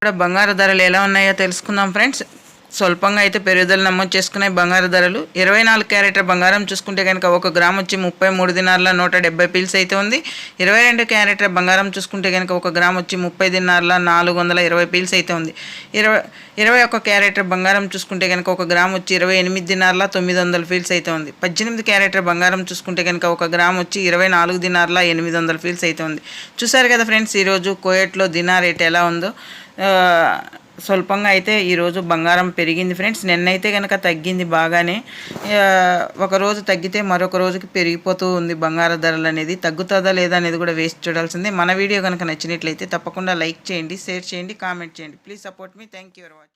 ఇక్కడ బంగారు ధరలు ఎలా ఉన్నాయో తెలుసుకుందాం ఫ్రెండ్స్. స్వల్పంగా అయితే పెరుగుదల నమోదు చేసుకున్నాయి బంగారు ధరలు. ఇరవై నాలుగు క్యారెట్ల బంగారం చూసుకుంటే కనుక ఒక గ్రామ్ వచ్చి ముప్పై మూడు దినార్ల నూట డెబ్బై పీల్స్ అయితే ఉంది. ఇరవై రెండు క్యారెట్ల బంగారం చూసుకుంటే కనుక ఒక గ్రామ్ వచ్చి ముప్పై దినార్ల నాలుగు వందల ఇరవై పీల్స్ అయితే ఉంది. ఇరవై ఇరవై ఒక్క క్యారెట్ల బంగారం చూసుకుంటే కనుక ఒక గ్రామ్ వచ్చి ఇరవై ఎనిమిది దినార్ల తొమ్మిది వందల ఫీల్స్ అయితే ఉంది. పద్దెనిమిది క్యారెట్ల బంగారం చూసుకుంటే కనుక ఒక గ్రామ్ వచ్చి ఇరవై నాలుగు దినార్ల ఎనిమిది వందల ఫీల్స్ అయితే ఉంది. చూసారు కదా ఫ్రెండ్స్ ఈరోజు కోయట్లో దినార్ రేట్ ఎలా ఉందో? స్వల్పంగా అయితే ఈరోజు బంగారం పెరిగింది ఫ్రెండ్స్. నిన్నైతే కనుక తగ్గింది బాగానే. ఒకరోజు ఒక రోజు తగ్గితే మరొక రోజుకి పెరిగిపోతూ ఉంది బంగారం ధరలు అనేది. తగ్గుతుందా లేదా అనేది కూడా వేస్ట్ చూడాల్సిందే. మన వీడియో కనుక నచ్చినట్లయితే తప్పకుండా లైక్ చేయండి షేర్ చేయండి కామెంట్ చేయండి. Please support me. Thank you for watching.